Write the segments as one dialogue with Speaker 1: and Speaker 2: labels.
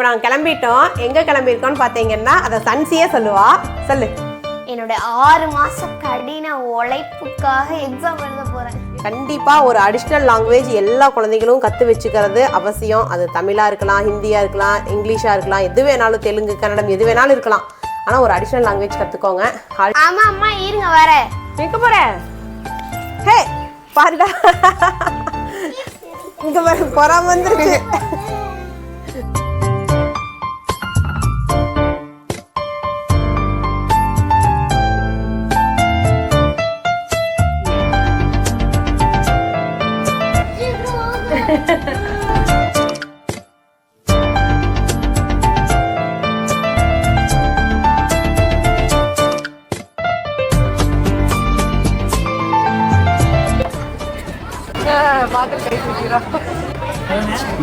Speaker 1: இப்போ நாங்கள் கிளம்பிட்டோம். எங்கே கிளம்பியிருக்கோம்னு பார்த்தீங்கன்னா அதை சன்சியே சொல்லுவா. சொல்லு.
Speaker 2: என்னோட ஆறு மாச கடின உழைப்புக்காக எக்ஸாம் எழுத போறேன்.
Speaker 1: கண்டிப்பாக ஒரு அடிஷ்னல் லாங்குவேஜ் எல்லா குழந்தைகளும் கற்று வச்சுக்கிறது அவசியம். அது தமிழாக இருக்கலாம் ஹிந்தியாக இருக்கலாம் இங்கிலீஷாக இருக்கலாம் எது வேணாலும் தெலுங்கு கன்னடம் எது வேணாலும் இருக்கலாம். ஆனால் ஒரு அடிஷ்னல் லாங்குவேஜ் கற்றுக்கோங்க
Speaker 2: ஆமா அம்மா இருங்க வர
Speaker 1: எங்க போற? ஹே பாருடா. இங்க பாரு பொறாம வந்துருச்சு.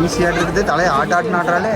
Speaker 3: ஈஸியாக இருக்குது தலையை
Speaker 1: ஆட்டாட்டினாட்டாலே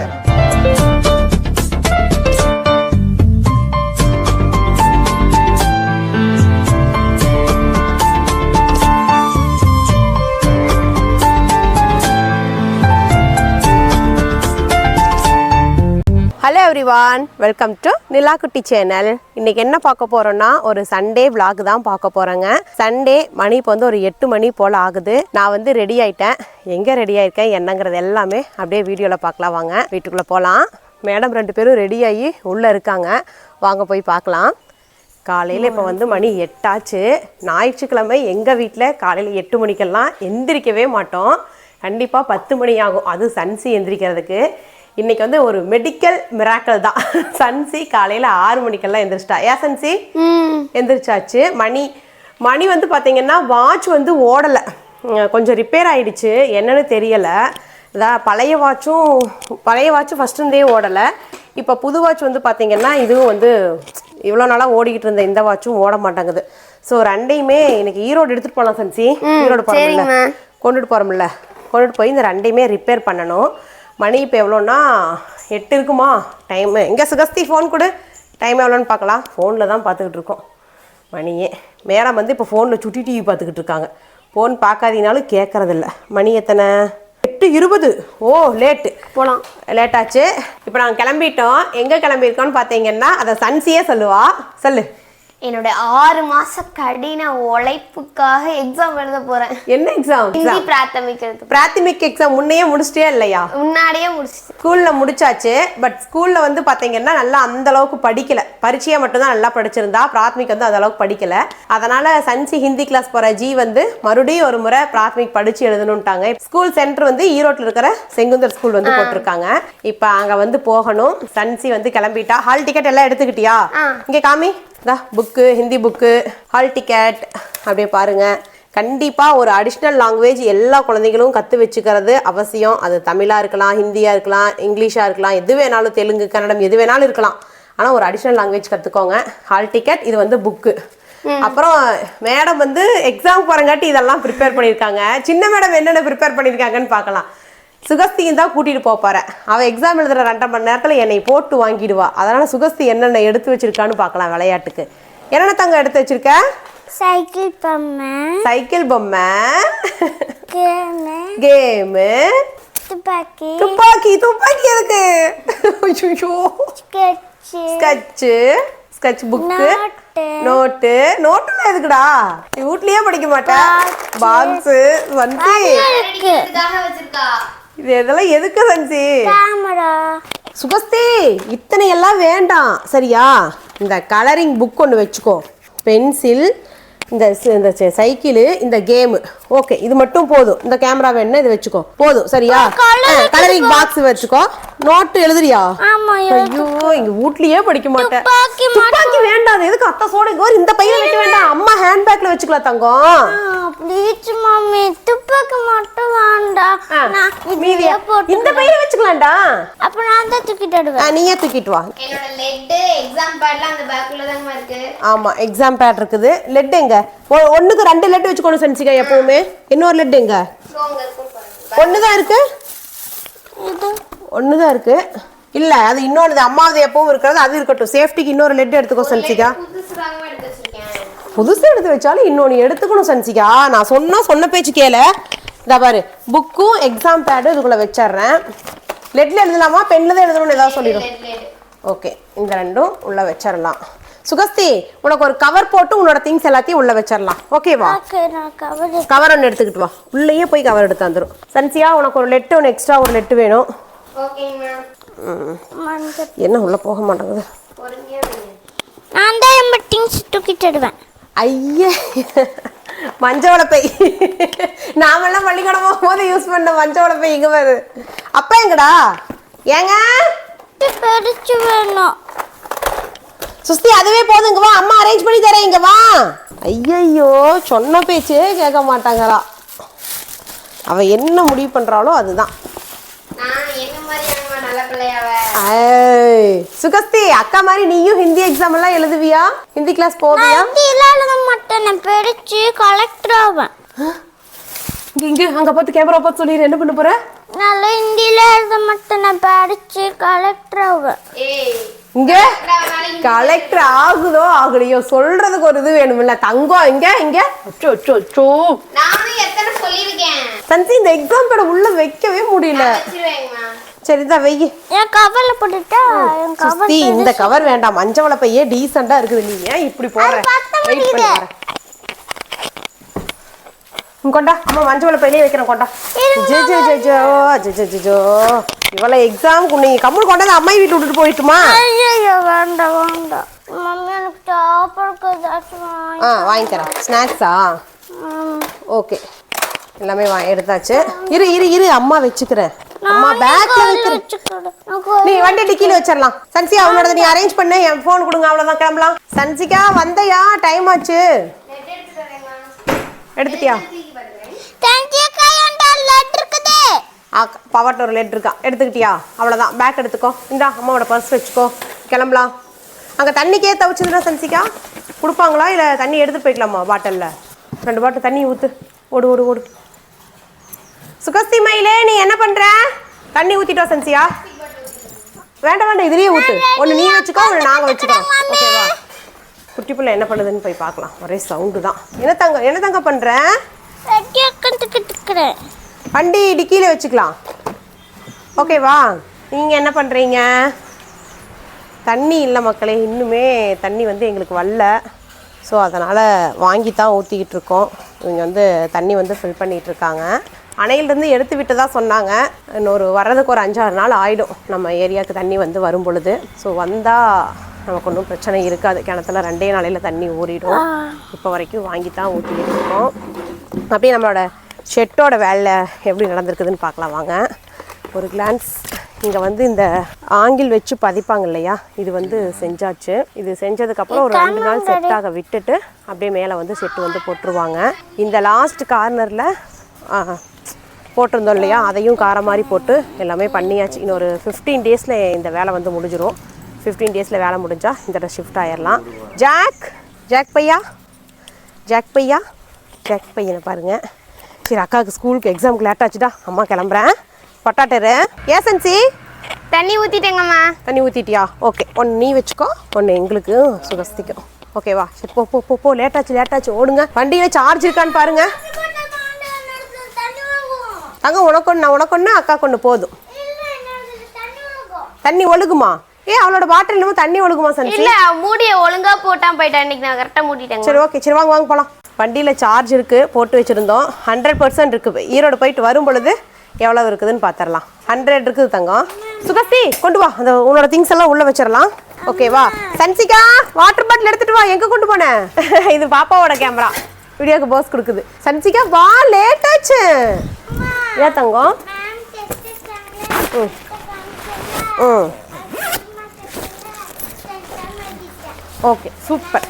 Speaker 1: everyone welcome to Nila Kutti channel இன்னைக்கு என்ன பார்க்க போறோம்னா ஒரு சண்டே விளாக் தான் பார்க்க போறேங்க. சண்டே மணி இப்போ வந்து ஒரு எட்டு மணி போல் ஆகுது. நான் வந்து ரெடி ஆயிட்டேன். எங்கே ரெடி ஆயிருக்கேன் என்னங்கிறது எல்லாமே அப்படியே வீடியோவில் பார்க்கலாம் வாங்க. வீட்டுக்குள்ளே போகலாம் மேடம் ரெண்டு பேரும் ரெடி ஆகி உள்ளே இருக்காங்க. வாங்க போய் பார்க்கலாம். காலையில் இப்போ வந்து மணி எட்டாச்சு. ஞாயிற்றுக்கிழமை எங்கள் வீட்டில் காலையில் எட்டு மணிக்கெல்லாம் எந்திரிக்கவே மாட்டோம். கண்டிப்பாக பத்து மணி ஆகும். அது சன்சி எந்திரிக்கிறதுக்கு. இன்னைக்கு வந்து ஒரு மெடிக்கல் மிராக்கல் தான். சன்சி காலையில் ஆறு மணிக்கெல்லாம் எந்திரிச்சிட்டா. ஏன் சன்சி? எந்திரிச்சாச்சு. மணி மணி வந்து பார்த்தீங்கன்னா வாட்ச் வந்து ஓடலை. கொஞ்சம் ரிப்பேர் ஆயிடுச்சு. என்னன்னு தெரியலை. இதான் பழைய வாட்சும் பழைய வாட்சும் ஃபஸ்ட் இருந்தே ஓடலை. இப்போ புது வாட்ச் வந்து பார்த்தீங்கன்னா இதுவும் வந்து இவ்வளோ நாளாக ஓடிக்கிட்டு இருந்த இந்த வாட்சும் ஓட மாட்டேங்குது. ஸோ ரெண்டையுமே இன்னைக்கு ஈரோடு எடுத்துகிட்டு போகலாம் சன்சி. ஈரோடு போகிறோம்ல கொண்டுட்டு போகிறோம்ல கொண்டுட்டு போய் இந்த ரெண்டையுமே ரிப்பேர் பண்ணணும். மணி இப்போ எவ்வளோன்னா எட்டு இருக்குமா? டைமு எங்கே சுகஸ்தி ஃபோன் கொடு. டைம் எவ்வளோன்னு பார்க்கலாம். ஃபோனில் தான் பார்த்துக்கிட்டு இருக்கோம். மணியே. மேடம் வந்து இப்போ ஃபோனில் சுட்டி டிவி பார்த்துக்கிட்டு இருக்காங்க. ஃபோன் பார்க்காதீங்கனாலும் கேட்கறதில்ல மணி எத்தனை? எட்டு இருபது. ஓ லேட்டு
Speaker 2: போலாம்.
Speaker 1: லேட்டாச்சு இப்போ நாங்கள் கிளம்பிட்டோம். எங்கே கிளம்பியிருக்கோம்னு பார்த்தீங்கன்னா அதை சன்சியே சொல்லுவா. சொல்லு.
Speaker 2: என்னோட ஆறு மாச கடின உழைப்புக்காக எக்ஸாம் எழுத போறேன்.
Speaker 1: என்ன எக்ஸாம்
Speaker 2: ஹிந்தி பிராத்தமிக் எழுத
Speaker 1: பிராத்தமிக் எக்ஸாம் முன்னையே முடிச்சிட்டே இல்லையா?
Speaker 2: முன்னாடியே முடிச்சிட்டு
Speaker 1: ஸ்கூலில் முடிச்சாச்சு பட் ஸ்கூலில் வந்து பார்த்தீங்கன்னா நல்லா அந்த அளவுக்கு படிக்கல. பரீட்சையை மட்டும்தான் நல்லா படிச்சிருந்தா பிராத்மிக் வந்து அந்த அளவுக்கு படிக்கல. அதனால சன்சி ஹிந்தி கிளாஸ் போகிற ஜி வந்து மறுபடியும் ஒரு முறை பிராத்மிக் படிச்சு எழுதணுன்ட்டாங்க ஸ்கூல் சென்டர் வந்து ஈரோட்டில் இருக்கிற செங்குந்தர் ஸ்கூல் வந்து போட்டிருக்காங்க. இப்போ அங்கே வந்து போகணும். சன்சி வந்து கிளம்பிட்டா ஹால் டிக்கெட் எல்லாம் எடுத்துக்கிட்டியா? இங்கே காமி. இதா book Hindi book hall ticket அப்படியே பாருங்க. கண்டிப்பாக ஒரு அடிஷ்னல் லாங்குவேஜ் எல்லா குழந்தைகளும் கற்று வச்சுக்கிறது அவசியம். அது தமிழாக இருக்கலாம் ஹிந்தியாக இருக்கலாம் இங்கிலீஷாக இருக்கலாம் எது வேணாலும் தெலுங்கு கன்னடம் எது வேணாலும் இருக்கலாம். ஆனால் ஒரு அடிஷ்னல் லாங்குவேஜ் கற்றுக்கோங்க ஹால் டிக்கெட் இது வந்து புக்கு அப்புறம் மேடம் வந்து எக்ஸாம் போகிறங்காட்டி இதெல்லாம் ப்ரிப்பேர் பண்ணியிருக்காங்க சின்ன மேடம் என்னென்ன ப்ரிப்பேர் பண்ணியிருக்காங்கன்னு பார்க்கலாம். சுகஸ்தியும் தான் கூட்டிகிட்டு போகிறேன் அவள் எக்ஸாம் எழுதுகிற ரெண்டரை மணி நேரத்தில் என்னை போட்டு வாங்கிடுவா. அதனால் சுகஸ்தி என்னென்ன எடுத்து வச்சிருக்கான்னு பார்க்கலாம் விளையாட்டுக்கு. என்னென்ன தங்க எடுத்து வச்சிருக்க?
Speaker 2: சைக்கிள் பொம்மை.
Speaker 1: சைக்கிள் பொம்மை.
Speaker 2: கேமு. துப்பாக்கி.
Speaker 1: துப்பாக்கி துப்பாக்கி எதுக்கு? ஐயோ
Speaker 2: sketch.
Speaker 1: Sketch. Sketch book
Speaker 2: note.
Speaker 1: Note. நோட்டுல எதுக்குடா? நீ வீட்லயே படிக்க மாட்டேன் பாக்ஸு
Speaker 2: இருக்கு.
Speaker 1: இது இதெல்லாம் எதுக்கு சன்சி
Speaker 2: கேமரா.
Speaker 1: சுகஸ்தி இத்தனை எல்லாம் வேண்டாம். சரியா? இந்த கலரிங் புக் ஒன்று வச்சுக்கோ. பென்சில் இந்த இந்த சைக்கிளு இந்த கேமு ஓகே இது மட்டும் போதும். இந்த கேமரா வேணும்னா இது வச்சுக்கோ. போதும். சரியா? கலரிங் பாக்ஸ் வச்சுக்கோ. நோட்டு எழுதுறியா?
Speaker 2: ஆமா
Speaker 1: ஐயோ இங்க வீட்லயே படிக்க மாட்டேன்.
Speaker 2: துப்பாக்கி
Speaker 1: வேண்டாம். எதுக்கு அத்தை சோட இங்க ஒரு இந்த பையில வைக்க வேண்டாம். அம்மா ஹேண்ட் பேக்ல வச்சுக்கலாம் தங்கம்.
Speaker 2: ப்ளீஸ் மம்மி துப்பாக்கி மட்டும் வேண்டாம்.
Speaker 1: இந்த பையில வச்சுக்கலாம்டா.
Speaker 2: அப்ப நான் தான் தூக்கிட்டு வருவேன்.
Speaker 1: நீயே தூக்கிட்டு வா.
Speaker 4: என்னோட லெட்டு எக்ஸாம் பேட்லாம் அந்த பேக்குள்ள தாங்க இருக்கு.
Speaker 1: ஆமா எக்ஸாம் பேட் இருக்குது. லெட் எங்க? ஒ- ஒண்ணுக்கு ரெண்டு லெட் வச்சுக்கணும் சென்சிகா எப்பவுமே. இன்னொரு லெட் எங்க?
Speaker 4: இருக்கும் பாருங்க
Speaker 1: ஒண்ணுதான் இருக்கு?
Speaker 2: இது
Speaker 1: ஒண்ணுதான் இருக்கு. இல்ல அது இன்னொன்னு அம்மாவது எப்பவும் இருக்கிறது அது இருக்கட்டும். சேஃப்டிக்கு இன்னொரு லெட் எடுத்துக்கோ சென்சிகா
Speaker 4: புதுசு தாங்க எடுத்து
Speaker 1: வச்சாலும் இன்னொன்னு எடுத்துக்கணும் சென்சிகா நான் சொன்னா சொன்ன பேச்சு கேள. இந்த பாரு புக்கும் எக்ஸாம் பேடும் இதுக்குள்ள வச்சிடுறேன். லெட்ல எழுதலாமா? பென்ல தான் எழுதணும்னு ஏதாவது சொல்லிடும்
Speaker 4: லெட் லெட்
Speaker 1: ஓகே இந்த ரெண்டும் உள்ள வச்சிடலாம். சுகஸ்தி உனக்கு ஒரு கவர் போட்டு உன்னோட திங்ஸ் எல்லாத்தையும் உள்ள வச்சிடலாம் ஓகேவா
Speaker 2: கவர்
Speaker 1: கவர் ஒன்று எடுத்துக்கிட்டு வா. உள்ளேயே போய் கவர் எடுத்து வந்துடும் சன்சியா உனக்கு ஒரு லெட்டு ஒன்று எக்ஸ்ட்ரா ஒரு லெட்டு வேணும். என்ன உள்ள போக மாட்டேங்குது?
Speaker 2: நான் தான் என் திங்ஸ் தூக்கிட்டு வருவேன்.
Speaker 1: ஐயே. மஞ்சள பை. நாமெல்லாம் பள்ளிக்கூடம் போகும்போது யூஸ் பண்ண மஞ்சள பை இங்க வருது அப்பா எங்கடா? ஏங்க?
Speaker 2: பெருச்சு வேணும்.
Speaker 1: சுஸ்தி அதுவே போதும். இங்க வா அம்மா அரேஞ்ச் பண்ணி தரேன். இங்க வா. ஐயையோ சொன்ன பேச்சே கேட்க மாட்டாங்களா? அவ என்ன முடிவு பண்றாளோ அதுதான்.
Speaker 4: நான்
Speaker 1: சுகஸ்தி அக்கா மாதிரி நீயும் ஹிந்தி எக்ஸாம் எல்லாம் எழுதுவியா? ஹிந்தி கிளாஸ் போவியா?
Speaker 2: ஹிந்தியில எழுத மாட்டேன். நான் பெருச்சு கலெக்டர் ஆவேன்.
Speaker 1: இங்க இங்க அங்க பார்த்து கேமரா பார்த்து சொல்லிடு என்ன பண்ண போற?
Speaker 2: நல்லா ஹிந்தியில எழுத மாட்டேன். நான் படிச்சு கலெக்டர் ஆவேன்.
Speaker 4: ஏய்
Speaker 1: இங்க? கலெக்டர் ஆகுதோ ஆகலையோ சொல்றதுக்கு ஒரு இது வேணும்ல. தங்கம் இங்க இங்க. சன்சி இந்த எக்ஸாம் பேட உள்ள வைக்கவே முடியல.
Speaker 4: வச்சிருவேங்கம்மா.
Speaker 1: சரி தான் வெய்யி
Speaker 2: என் கவலை போட்டுட்டா? என் கவர்
Speaker 1: சுஸ்தி இந்த கவர் வேண்டாம். மஞ்சவள பையே டீசெண்டா இருக்குது. நீ ஏன் இப்படி
Speaker 2: பத்த
Speaker 1: வெயிட் கொண்டா. அம்மா மஞ்சவள பையிலே வைக்கிறேன் கொண்டா. ஜே ஜே ஜே ஜோ ஜே ஜே ஜே ஜோ இவளை எக்ஸாமுக்கு நீ கம்முள் கொண்டாந்து அம்மாயி வீட்டு விட்டுட்டு போயிட்டுமா?
Speaker 2: ஐயோ வேண்டாம் வேண்டாம். மம்மி எனக்கு வாங்கி
Speaker 1: ஆ வாங்கி தரேன். ஸ்நாக்ஸா. ஓகே எல்லாமே வா எடுத்தாச்சு. இரு இரு இரு அம்மா வச்சுக்கிறேன். அம்மா பேக்ல வைக்கிறேன். நீ வண்டி டிக்கில வச்சிடலாம். சன்சிகா அவனோட நீ அரேஞ்ச் பண்ணு. என் ஃபோன் கொடுங்க அவ்வளவுதான். கிளம்பலாம். சன்சிகா வந்தையா? டைம் ஆச்சு. எடுத்துட்டியா
Speaker 2: தேங்க் யூ கையாண்டா லெட் இருக்குது
Speaker 1: பவர்ட்ட ஒரு லெட் இருக்கா எடுத்துக்கிட்டியா? அவ்வளோதான் பேக் எடுத்துக்கோ. இந்தா அம்மாவோட பர்ஸ் வச்சுக்கோ. கிளம்பலாம். அங்கே தண்ணிக்கே தவிச்சதுன்னா சன்சிக்கா கொடுப்பாங்களா? இல்லை தண்ணி எடுத்துகிட்டு போய்க்கலாமா பாட்டிலில்? ரெண்டு பாட்டில் தண்ணி ஊற்று ஓடு ஓடு ஓடு. சுகஸ்தி மயிலே நீ என்ன பண்ணுற தண்ணி ஊற்றிட்டோம் சன்சியா வேண்டாம் வேண்டாம். இதுலேயே ஊற்று ஒன்று நீ வச்சுக்கோ ஒன்று நாங்கள் வச்சுக்கிறோம். ஓகேவா குட்டி பிள்ளை என்ன பண்ணுதுன்னு போய் பார்க்கலாம். ஒரே சவுண்டு தான். என்ன தங்க என்ன தங்க பண்ணுறேன் வண்டி டிக்கியில வச்சுக்கலாம். ஓகேவா நீங்கள் என்ன பண்ணுறீங்க தண்ணி இல்லை மக்களே இன்னுமே தண்ணி வந்து எங்களுக்கு வரல. ஸோ அதனால் வாங்கி தான் ஊற்றிக்கிட்டு இருக்கோம். இவங்க வந்து தண்ணி வந்து ஃபில் பண்ணிகிட்டு இருக்காங்க. அணையிலேருந்து எடுத்து விட்டு தான் சொன்னாங்க. இன்னொரு வர்றதுக்கு ஒரு அஞ்சாறு நாள் ஆகிடும் நம்ம ஏரியாவுக்கு தண்ணி வந்து வரும் பொழுது. ஸோ வந்தால் நமக்கு ஒன்றும் பிரச்சனை இருக்காது. கிணத்துல ரெண்டே நாளையில் தண்ணி ஊறிடும். இப்போ வரைக்கும் வாங்கி தான் ஊற்றிக்கிட்டு இருக்கோம். அப்படியே நம்மளோட ஷெட்டோட வேலை எப்படி நடந்திருக்குதுன்னு பார்க்கலாம் வாங்க. ஒரு கிளான்ஸ் இங்கே வந்து இந்த ஆங்கில் வச்சு பதிப்பாங்க இல்லையா? இது வந்து செஞ்சாச்சு. இது செஞ்சதுக்கப்புறம் ஒரு ரெண்டு நாள் செட்டாக விட்டுட்டு அப்படியே மேலே வந்து செட்டு வந்து போட்டுருவாங்க. இந்த லாஸ்ட் கார்னரில் போட்டிருந்தோம் இல்லையா? அதையும் கார மாதிரி போட்டு எல்லாமே பண்ணியாச்சு. இன்னொரு ஃபிஃப்டீன் டேஸில் இந்த வேலை வந்து முடிஞ்சிடும் ஃபிஃப்டீன் டேஸில் வேலை முடிஞ்சால் இந்த ஷிஃப்ட் ஆயிடலாம் ஜாக் ஜாக் பையா? ஜாக் பையா? ஜாக் பையனை பாருங்கள் சரி அக்காவுக்கு ஸ்கூலுக்கு எக்ஸாமுக்கு லேட் ஆச்சுடா. அம்மா கிளம்புறேன். பட்டாட்டரு ஏசன்சி
Speaker 4: தண்ணி ஊத்திட்டேங்கம்மா.
Speaker 1: தண்ணி ஊற்றிட்டியா ஓகே. ஒன்று நீ வச்சுக்கோ ஒன்று எங்களுக்கு சுகஸ்திக்கும். ஓகேவா சரி போ போ போ போ. லேட் ஆச்சு லேட் ஆச்சு. ஓடுங்க. வண்டியில் சார்ஜ் இருக்கான்னு பாருங்க. அங்கே உனக்கு ஒன்று உனக்கு ஒன்று அக்கா கொண்டு போதும். தண்ணி ஒழுகுமா? ஏ அவளோட பாட்டில் என்னமோ தண்ணி ஒழுகுமா சன்சி?
Speaker 4: இல்ல மூடிய ஒழுங்கா போட்டான் போயிட்டேன். இன்னைக்கு நான் கரெக்டா மூடிட்டேங்க
Speaker 1: சரி ஓகே. சரி வாங்க வாங்க போகலாம் வண்டியில் சார்ஜ் இருக்குது போட்டு வச்சுருந்தோம். ஹண்ட்ரட் பர்சன்ட் இருக்குது ஈரோடு போயிட்டு வரும் பொழுது எவ்வளோ இருக்குதுன்னு பார்த்துடலாம் ஹண்ட்ரட் இருக்குது தங்கம். சுகஸ்தி கொண்டு வா. அந்த உன்னோட திங்ஸ் எல்லாம் உள்ளே வச்சிடலாம் ஓகேவா சன்சிகா வாட்டர் பாட்டில் எடுத்துகிட்டு வா. எங்கே கொண்டு போனேன் இது பாப்பாவோட கேமரா வீடியோக்கு போஸ் கொடுக்குது. சன்சிகா வா லேட் ஆச்சு. ஏன் தங்கம்? ம். ம். ஓகே சூப்பர்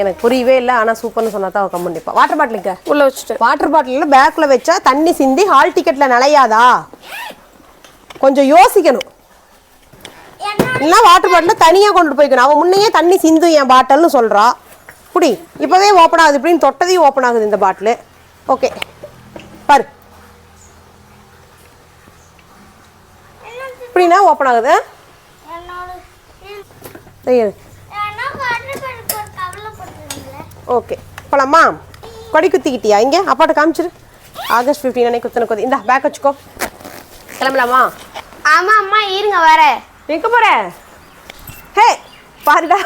Speaker 1: எனக்கு புரியவே இல்லை. ஆனால் சூப்பர்னு சொன்னா தான் கம்முண்டிப்பா வாட்டர் பாட்டிலுக்கு
Speaker 5: உள்ள வச்சுட்டு.
Speaker 1: வாட்டர் பாட்டிலில் பேக்கில் வச்சா தண்ணி சிந்தி ஹால் டிக்கெட்டில் நனையாதா கொஞ்சம் யோசிக்கணும். இல்லைன்னா வாட்டர் பாட்டில் தனியாக கொண்டு போய்க்கணும். அவன் முன்னையே தண்ணி சிந்தும் என் பாட்டில்னு சொல்கிறா குடி இப்போவே ஓப்பன் ஆகுது. இப்படின்னு தொட்டதையும் ஓப்பன் ஆகுது இந்த பாட்டிலு ஓகே பாரு. இப்படின்னா ஓப்பன் ஆகுது. ஓகே போலாமா கொடி குத்திக்கிட்டியா? இங்கே அப்பாட்ட காமிச்சிரு. ஆகஸ்ட் ஃபிஃப்டீன் அன்னைக்கு குத்தின கொதி இந்தா பேக் வச்சுக்கோ. கிளம்பலாமா?
Speaker 4: ஆமா அம்மா இருங்க வர
Speaker 1: எங்க போற? ஹே பாருடா.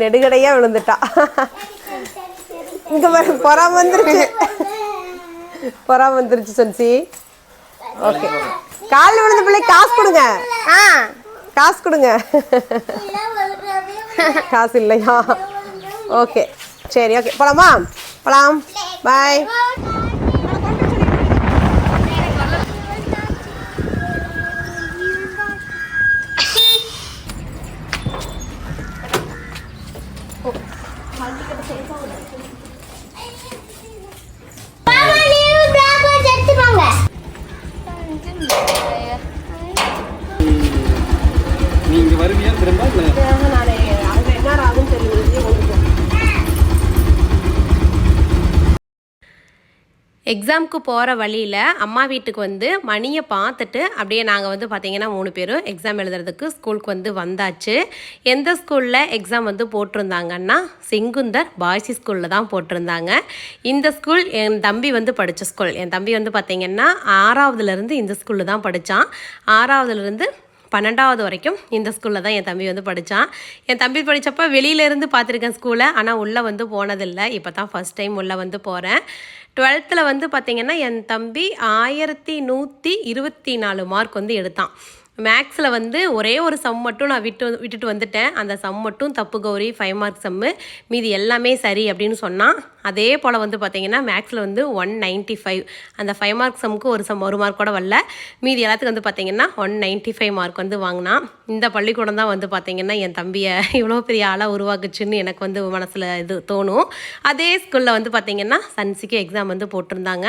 Speaker 1: நெடுகடையா விழுந்துட்டா. இங்க பாரு பொறாம வந்துருச்சு. பொறாம வந்துருச்சு சன்சி. ஓகே காலில் விழுந்த பிள்ளை காசு கொடுங்க.
Speaker 4: ஆ.
Speaker 1: காசு கொடுங்க. காசு இல்லையா? ஓகே. சரி ஓகே. போலாமா? போலாம். பாய்
Speaker 3: நீங்க வருவியா திரும்ப இல்ல
Speaker 1: எக்ஸாமுக்கு போகிற வழியில் அம்மா வீட்டுக்கு வந்து மணியை பார்த்துட்டு அப்படியே நாங்கள் வந்து பார்த்திங்கன்னா மூணு பேரும் எக்ஸாம் எழுதுறதுக்கு ஸ்கூலுக்கு வந்து வந்தாச்சு. எந்த ஸ்கூலில் எக்ஸாம் வந்து போட்டிருந்தாங்கன்னா செங்குந்தர் பாய்ஸி ஸ்கூலில் தான் போட்டிருந்தாங்க. இந்த ஸ்கூல் என் தம்பி வந்து படித்த ஸ்கூல் என் தம்பி வந்து பார்த்திங்கன்னா ஆறாவதுலேருந்து இந்த ஸ்கூலில் தான் படித்தான் ஆறாவதுலேருந்து பன்னெண்டாவது வரைக்கும் இந்த ஸ்கூலில் தான் என் தம்பி வந்து படித்தான் என் தம்பி படித்தப்போ வெளியிலேருந்து பார்த்துருக்கேன் ஸ்கூலை ஆனால் உள்ளே வந்து போனதில்லை. இப்போ தான் ஃபஸ்ட் டைம் உள்ளே வந்து போகிறேன் டுவெல்த்தில் வந்து பார்த்திங்கன்னா என் தம்பி ஆயிரத்தி நூற்றி இருபத்தி நாலு மார்க் வந்து எடுத்தான். மேக்ஸில் வந்து ஒரே ஒரு சம் மட்டும் நான் விட்டு விட்டுட்டு வந்துட்டேன். அந்த சம் மட்டும் தப்பு கௌரி ஃபைவ் மார்க் சம்மு மீதி எல்லாமே சரி அப்படின்னு சொன்னால் அதே போல் வந்து பார்த்திங்கன்னா மேக்ஸில் வந்து ஒன் நைன்ட்டி ஃபைவ் அந்த ஃபைவ் மார்க் சம்முக்கு ஒரு சம் ஒரு மார்க் கூட வரல. மீதி எல்லாத்துக்கும் வந்து பார்த்திங்கன்னா ஒன் நைன்ட்டி ஃபைவ் மார்க் வந்து வாங்கினான் இந்த பள்ளிக்கூடம் தான் வந்து பார்த்திங்கன்னா என் தம்பியை இவ்வளோ பெரிய ஆளாக உருவாக்குச்சுன்னு எனக்கு வந்து மனசில் இது தோணும். அதே ஸ்கூலில் வந்து பார்த்திங்கன்னா சன்சிக்கு எக்ஸாம் வந்து போட்டிருந்தாங்க.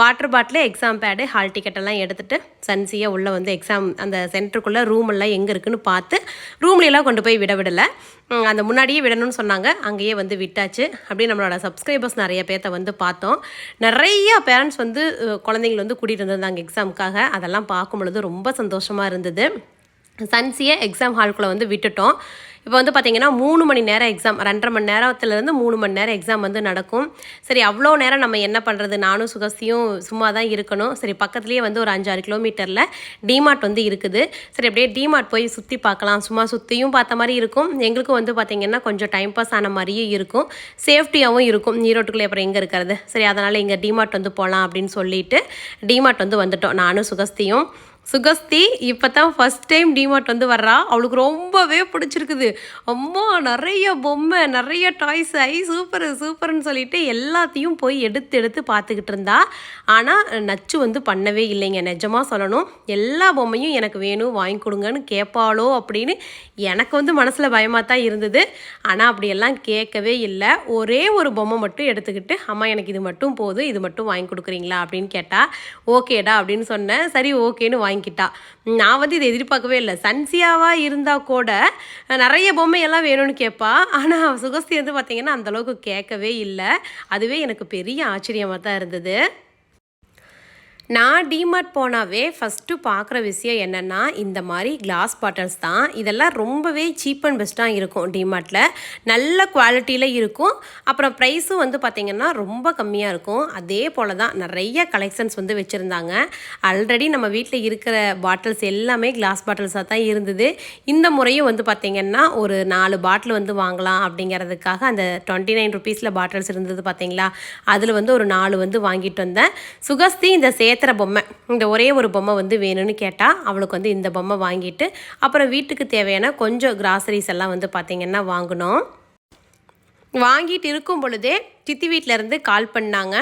Speaker 1: வாட்டர் பாட்டிலே எக்ஸாம் பேடு ஹால் டிக்கெட்டெல்லாம் எடுத்துகிட்டு சன்சியை உள்ளே வந்து எக்ஸாம் அந்த சென்டருக்குள்ளே ரூம் எல்லாம் எங்கே இருக்குன்னு பார்த்து ரூம்லாம் கொண்டு போய் விட விடலை. அந்த முன்னாடியே விடணும்னு சொன்னாங்க. அங்கேயே வந்து விட்டாச்சு. அப்படியே நம்மளோட சப்ஸ்கிரைபர்ஸ் நிறைய பேர்த்த வந்து பார்த்தோம். நிறைய பேரண்ட்ஸ் வந்து அஹ், குழந்தைங்கள வந்து கூட்டிகிட்டு வந்திருந்தாங்க எக்ஸாமுக்காக அதெல்லாம் பார்க்கும் பொழுது ரொம்ப சந்தோஷமாக இருந்தது. சன்சியை எக்ஸாம் ஹால்குள்ளே வந்து விட்டுட்டோம். இப்போ வந்து பார்த்தீங்கன்னா மூணு மணி நேரம் எக்ஸாம் ரெண்டரை மணி நேரத்துலேருந்து மூணு மணி நேரம் எக்ஸாம் வந்து நடக்கும். சரி அவ்வளோ நேரம் நம்ம என்ன பண்ணுறது நானும் சுகஸ்தியும் சும்மா தான் இருக்கணும். சரி பக்கத்துலேயே வந்து ஒரு அஞ்சாறு கிலோமீட்டரில் டிமார்ட் வந்து இருக்குது. சரி அப்படியே டிமார்ட் போய் சுற்றி பார்க்கலாம். சும்மா சுற்றியும் பார்த்த மாதிரி இருக்கும். எங்களுக்கும் வந்து பார்த்திங்கன்னா கொஞ்சம் டைம் பாஸ் ஆன மாதிரியும் இருக்கும். சேஃப்டியாகவும் இருக்கும். ஈரோட்டுக்குள்ளே அப்புறம் எங்கே இருக்கிறது? சரி அதனால் இங்கே டிமார்ட் வந்து போகலாம் அப்படின்னு சொல்லிட்டு டிமார்ட் வந்து வந்துட்டோம். நானும் சுகஸ்தியும் சுகஸ்தி இப்போ தான் ஃபஸ்ட் டைம் டிமார்ட் வந்து வர்றா. அவளுக்கு ரொம்பவே பிடிச்சிருக்குது. அம்மா நிறைய பொம்மை நிறைய டாய்ஸ் ஐ சூப்பர் சூப்பர்னு சொல்லிட்டு எல்லாத்தையும் போய் எடுத்து எடுத்து பார்த்துக்கிட்டு இருந்தா. ஆனால் நச்சு வந்து பண்ணவே இல்லைங்க. நிஜமாக சொல்லணும் எல்லா பொம்மையும் எனக்கு வேணும் வாங்கி கொடுங்கன்னு கேட்பாளோ அப்படின்னு எனக்கு வந்து மனசில் பயமாக தான் இருந்தது. ஆனால் அப்படியெல்லாம் கேட்கவே இல்லை. ஒரே ஒரு பொம்மை மட்டும் எடுத்துக்கிட்டு அம்மா எனக்கு இது மட்டும் போதும் இது மட்டும் வாங்கி கொடுக்குறீங்களா? அப்படின்னு கேட்டால் ஓகேடா அப்படின்னு சொன்னேன். சரி ஓகேன்னு வாங்கி வாங்கிக்கிட்டா நான் வந்து இதை எதிர்பார்க்கவே இல்லை. சன்சியாவாக இருந்தால் கூட நிறைய பொம்மையெல்லாம் வேணும்னு கேட்பா. ஆனால் சுகஸ்தி வந்து பார்த்திங்கன்னா அந்தளவுக்கு கேட்கவே இல்லை. அதுவே எனக்கு பெரிய ஆச்சரியமாக தான் இருந்தது. நான் டிமார்ட் போனாவே ஃபஸ்ட்டு பார்க்குற விஷயம் என்னென்னா இந்த மாதிரி கிளாஸ் பாட்டில்ஸ் தான். இதெல்லாம் ரொம்பவே சீப் அண்ட் பெஸ்ட்டாக இருக்கும் டிமார்ட்டில் நல்ல குவாலிட்டியில் இருக்கும். அப்புறம் ப்ரைஸும் வந்து பார்த்திங்கன்னா ரொம்ப கம்மியாக இருக்கும். அதே போல் தான் நிறைய கலெக்ஷன்ஸ் வந்து வச்சுருந்தாங்க. ஆல்ரெடி நம்ம வீட்டில் இருக்கிற பாட்டில்ஸ் எல்லாமே கிளாஸ் பாட்டில்ஸாக தான் இருந்தது. இந்த முறையும் வந்து பார்த்திங்கன்னா ஒரு நாலு பாட்டில் வந்து வாங்கலாம் அப்படிங்கிறதுக்காக அந்த டுவெண்ட்டி நைன் ருபீஸில் பாட்டில்ஸ் இருந்தது பார்த்தீங்களா அதில் வந்து ஒரு நாலு வந்து வாங்கிட்டு வந்தேன். சுகஸ்தி இந்த ஏற்றுற பொம்மை. இந்த ஒரே ஒரு பொம்மை வந்து வேணும்னு கேட்டால் அவளுக்கு வந்து இந்த பொம்மை வாங்கிட்டு அப்புறம் வீட்டுக்கு தேவையான கொஞ்சம் கிராசரிஸ் எல்லாம் வந்து பார்த்திங்கன்னா வாங்கினோம் வாங்கிட்டு இருக்கும் பொழுதே சித்தி வீட்டிலேருந்து கால் பண்ணாங்க.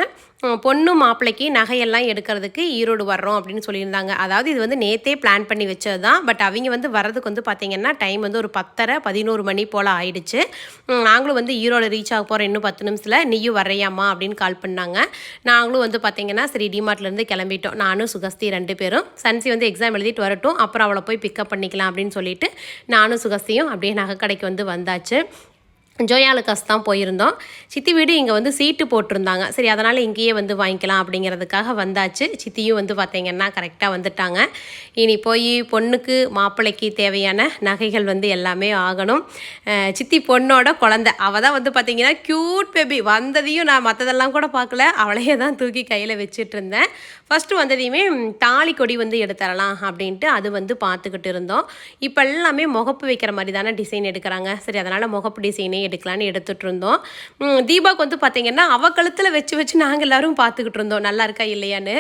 Speaker 1: பொண்ணு மாப்பிள்ளைக்கு நகையெல்லாம் எடுக்கிறதுக்கு ஈரோடு வர்றோம் அப்படின்னு சொல்லியிருந்தாங்க. அதாவது இது வந்து நேத்தே பிளான் பண்ணி வச்சது தான் பட் அவங்க வந்து வர்றதுக்கு வந்து பார்த்திங்கன்னா டைம் வந்து ஒரு பத்தரை பதினோரு மணி போல் ஆயிடுச்சு. நாங்களும் வந்து ஈரோடு ரீச் ஆக போகிறோம் இன்னும் பத்து நிமிஷத்தில். நீயும் வரையாம்மா அப்படின்னு கால் பண்ணாங்க. நாங்களும் வந்து பார்த்திங்கன்னா சரி டிமார்ட்லேருந்து கிளம்பிட்டோம். நானும் சுகஸ்தி ரெண்டு பேரும். சன்சி வந்து எக்ஸாம் எழுதிட்டு வரட்டும். அப்புறம் அவளை போய் பிக்கப் பண்ணிக்கலாம் அப்படின்னு சொல்லிட்டு நானும் சுகஸ்தியும் அப்படியே நகை கடைக்கு வந்து வந்தாச்சு. ஜோயாலுக்காஸ் தான் போயிருந்தோம். சித்தி வீடு இங்கே வந்து சீட்டு போட்டிருந்தாங்க. சரி அதனால் இங்கேயே வந்து வாங்கிக்கலாம் அப்படிங்கிறதுக்காக வந்தாச்சு. சித்தியும் வந்து பார்த்தீங்கன்னா கரெக்டாக வந்துட்டாங்க. இனி போய் பொண்ணுக்கு மாப்பிள்ளைக்கு தேவையான நகைகள் வந்து எல்லாமே ஆகணும். சித்தி பொண்ணோட குழந்த. அவள் தான் வந்து பார்த்தீங்கன்னா க்யூட் பேபி வந்ததையும் நான் மற்றதெல்லாம் கூட பார்க்கல அவளையே தான் தூக்கி கையில் வச்சுட்டு இருந்தேன். ஃபஸ்ட்டு வந்ததையுமே தாலி கொடி வந்து எடுத்துடலாம் அப்படின்ட்டு அது வந்து பார்த்துக்கிட்டு இருந்தோம். இப்போ எல்லாமே முகப்பு வைக்கிற மாதிரி தானே டிசைன் எடுக்கிறாங்க. சரி அதனால் முகப்பு டிசைனே எடுக்கலான்னு எடுத்துகிட்டு இருந்தோம் வந்து பார்த்திங்கன்னா அவள் கழுத்தில் வச்சு வச்சு நாங்கள் எல்லாரும் பார்த்துக்கிட்டு இருந்தோம். நல்லா இருக்கா இல்லையான்னு.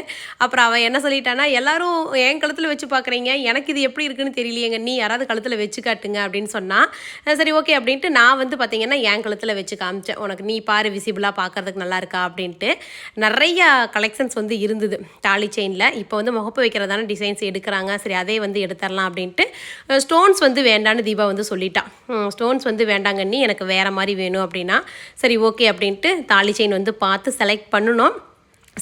Speaker 1: அப்புறம் அவள் என்ன சொல்லிட்டானா எல்லாரும் என் கழுத்தில் வச்சு பார்க்குறீங்க எனக்கு இது எப்படி இருக்குன்னு தெரியலையேங்க. நீ யாராவது கழுத்தில் வச்சு காட்டுங்க அப்படின்னு சொன்னால் சரி ஓகே அப்படின்ட்டு நான் வந்து பார்த்திங்கன்னா என் கழுத்தில் வச்சு காமிச்சேன். உனக்கு நீ பாரு விசிபிளாக பார்க்கறதுக்கு நல்லா இருக்கா? அப்படின்ட்டு நிறையா கலெக்ஷன்ஸ் வந்து இருந்தது. தாலி செயினில் இப்போ வந்து முகப்பு வைக்கிறதான டிசைன்ஸ் எடுக்கிறாங்க. சரி அதே வந்து எடுத்துடலாம் அப்படின்ட்டு ஸ்டோன்ஸ் வந்து வேண்டான்னு தீபா வந்து சொல்லிட்டான் ஸ்டோன்ஸ் வந்து வேண்டாங்கண்ணி எனக்கு வேறு மாதிரி வேணும் அப்படின்னா சரி ஓகே அப்படின்ட்டு தாலி செயின் வந்து பார்த்து செலக்ட் பண்ணணும்.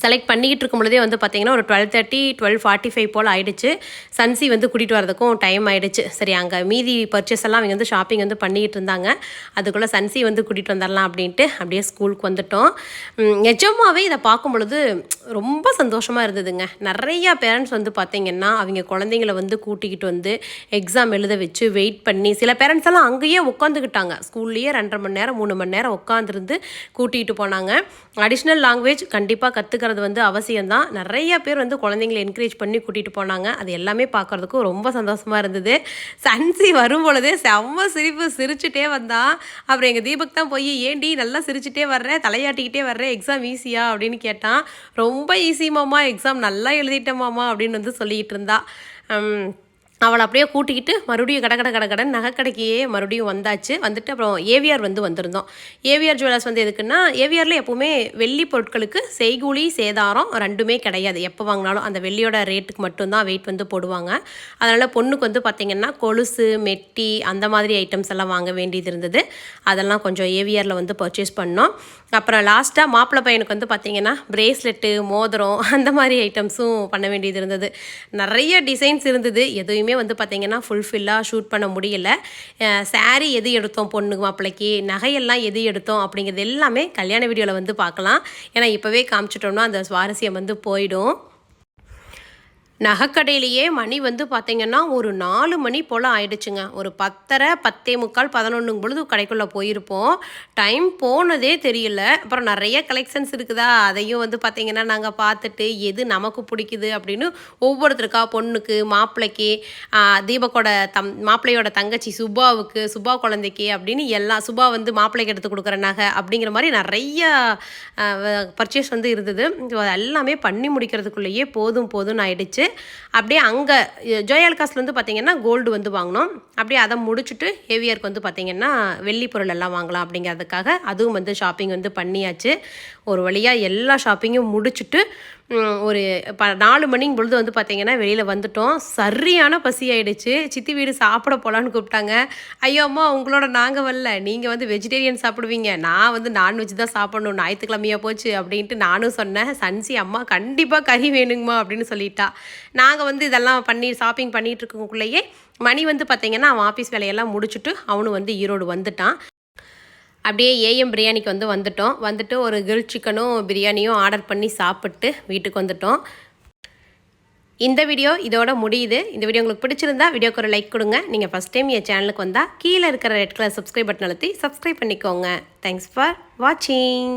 Speaker 1: செலக்ட் பண்ணிக்கிட்டு இருக்கும் பொழுதே வந்து பார்த்தீங்கன்னா ஒரு twelve thirty twelve forty five போல் ஆயிடுச்சு. சன்சி வந்து கூட்டிகிட்டு வரதுக்கும் டைம் ஆயிடுச்சு. சரி அங்கே மீதி பர்ச்சேஸ் எல்லாம் அவங்க வந்து ஷாப்பிங் வந்து பண்ணிக்கிட்டு இருந்தாங்க. அதுக்குள்ளே சன்சி வந்து கூட்டிகிட்டு வந்துடலாம் அப்படின்ட்டு அப்படியே ஸ்கூலுக்கு வந்துட்டோம். நிஜமாகவே இதை பார்க்கும் பொழுது ரொம்ப சந்தோஷமாக இருந்ததுங்க. நிறையா பேரண்ட்ஸ் வந்து பார்த்தீங்கன்னா அவங்க குழந்தைங்கள வந்து கூட்டிக்கிட்டு வந்து எக்ஸாம் எழுத வச்சு வெயிட் பண்ணி சில பேரண்ட்ஸ் எல்லாம் அங்கேயே உட்காந்துக்கிட்டாங்க ஸ்கூல்லேயே ரெண்டரை மணி நேரம் மூணு மணி நேரம் உட்காந்துருந்து கூட்டிகிட்டு போனாங்க. அடிஷ்னல் லாங்குவேஜ் கண்டிப்பாக கற்றுக்க கற்றுக்கிறது வந்து அவசியம்தான். நிறைய பேர் வந்து குழந்தைங்களை என்கரேஜ் பண்ணி கூட்டிகிட்டு போனாங்க. அது எல்லாமே பார்க்குறதுக்கும் ரொம்ப சந்தோஷமாக இருந்தது. சன்சி வரும் பொழுதே செம்ம சிரிப்பு. சிரிச்சுட்டே வந்தான் அப்புறம் எங்கள் தீபக் தான் போய் ஏண்டி நல்லா சிரிச்சுட்டே வர்றேன் தலையாட்டிக்கிட்டே வர்றேன் எக்ஸாம் ஈஸியா அப்படின்னு கேட்டான். ரொம்ப ஈஸி மாமா. எக்ஸாம் நல்லா எழுதிட்டேன் மாமா. அப்படின்னு வந்து சொல்லிக்கிட்டு இருந்தா. அவளை அப்படியே கூட்டிக்கிட்டு மறுபடியும் கட கட கட கடன் நகைக்கடைக்கே மறுபடியும் வந்தாச்சு. வந்துட்டு அப்புறம் ஏவிஆர் வந்து வந்திருந்தோம். ஏவிஆர் ஜுவல்லர்ஸ் வந்து எதுக்குன்னா ஏவிஆரில் எப்போவுமே வெள்ளி பொருட்களுக்கு செய்கூலி சேதாரம் ரெண்டுமே கிடையாது. எப்போ வாங்கினாலும் அந்த வெள்ளியோட ரேட்டுக்கு மட்டும்தான் வெயிட் வந்து போடுவாங்க. அதனால் பொண்ணுக்கு வந்து பார்த்திங்கன்னா கொலுசு மெட்டி அந்த மாதிரி ஐட்டம்ஸ் எல்லாம் வாங்க வேண்டியது இருந்தது. அதெல்லாம் கொஞ்சம் ஏவிஆரில் வந்து பர்ச்சேஸ் பண்ணோம். அப்புறம் லாஸ்ட்டாக மாப்பிள்ளை பையனுக்கு வந்து பார்த்திங்கன்னா பிரேஸ்லெட்டு மோதிரம் அந்த மாதிரி ஐட்டம்ஸும் பண்ண வேண்டியது இருந்தது. நிறைய டிசைன்ஸ் இருந்தது. எதுவுமே வந்து பார்த்திங்கன்னா ஃபுல்ஃபில்லாக ஷூட் பண்ண முடியல. சாரீ எது எடுத்தோம் பொண்ணுக்கு மாப்பிள்ளைக்கு நகையெல்லாம் எது எடுத்தோம் அப்படிங்கிறது எல்லாமே கல்யாண வீடியோவில் வந்து பார்க்கலாம் ஏன்னா இப்போவே காமிச்சிட்டோம்னா அந்த சுவாரஸ்யம் வந்து போயிடும். நகைக்கடையிலேயே மணி வந்து பார்த்தீங்கன்னா ஒரு நாலு மணி போல் ஆயிடுச்சுங்க. ஒரு பத்தரை பத்தே முக்கால் பதினொன்றுங்க பொழுது கடைக்குள்ளே போயிருப்போம். டைம் போனதே தெரியல. அப்புறம் நிறைய கலெக்ஷன்ஸ் இருக்குதா? அதையும் வந்து பார்த்திங்கன்னா நாங்கள் பார்த்துட்டு எது நமக்கு பிடிக்குது அப்படின்னு ஒவ்வொருத்தருக்கா பொண்ணுக்கு மாப்பிள்ளைக்கு தீபக்கோட தம் மாப்பிள்ளையோட தங்கச்சி சுபாவுக்கு சுபா குழந்தைக்கு அப்படின்னு எல்லாம் சுபா வந்து மாப்பிள்ளைக்கு எடுத்து கொடுக்குற நகை அப்படிங்கிற மாதிரி நிறைய பர்ச்சேஸ் வந்து இருந்தது. எல்லாமே பண்ணி முடிக்கிறதுக்குள்ளேயே போதும் போதும்னு ஆயிடுச்சு. அப்படியே அங்கே ஜோயால்காஸ்ல வந்து பார்த்தீங்கன்னா கோல்டு வந்து வாங்கினோம். அப்படியே அதை முடிச்சுட்டு ஏவியருக்கு வந்து பார்த்தீங்கன்னா வெள்ளி பொருள் எல்லாம் வாங்கலாம் அப்படிங்கிறதுக்காக அதுவும் வந்து ஷாப்பிங் வந்து பண்ணியாச்சு. ஒரு வழியாக எல்லா ஷாப்பிங்கும் முடிச்சுட்டு ஒரு ப நாலு மணிங்க பொழுது வந்து பார்த்தீங்கன்னா வெளியில் வந்துட்டோம். சரியான பசி ஆயிடுச்சு. சித்தி வீடு சாப்பிட போகலான்னு கூப்பிட்டாங்க. ஐயோ அம்மா உங்களோட நாங்கள் வரல. நீங்கள் வந்து வெஜிடேரியன் சாப்பிடுவீங்க. நான் வந்து நான்வெஜ் தான் சாப்பிடணும். ஞாயிற்றுக்கிழமையா போச்சு அப்படின்ட்டு நானும் சொன்னேன். சன்சி அம்மா கண்டிப்பாக கறி வேணுங்கம்மா அப்படின்னு சொல்லிட்டா. நாங்கள் வந்து இதெல்லாம் பண்ணி ஷாப்பிங் பண்ணிகிட்டு இருக்கக்குள்ளேயே மணி வந்து பார்த்தீங்கன்னா அவன் ஆஃபீஸ் வேலையெல்லாம் முடிச்சுட்டு அவனும் வந்து ஈரோடு வந்துட்டான். அப்படியே ஏஎம் பிரியாணிக்கு வந்து வந்துட்டோம். வந்துட்டு ஒரு கிரில் சிக்கனும் பிரியாணியும் ஆர்டர் பண்ணி சாப்பிட்டு வீட்டுக்கு வந்துட்டோம். இந்த வீடியோ இதோட முடியுது. இந்த வீடியோ உங்களுக்கு பிடிச்சிருந்தா வீடியோக்கு ஒரு லைக் கொடுங்க. நீங்கள் ஃபஸ்ட் டைம் என் சேனலுக்கு வந்தால் கீழே இருக்கிற ரெட் கலர் சப்ஸ்கிரைப் பட்டன் அழுத்தி சப்ஸ்கிரைப் பண்ணிக்கோங்க. தேங்க்ஸ் ஃபார் வாட்சிங்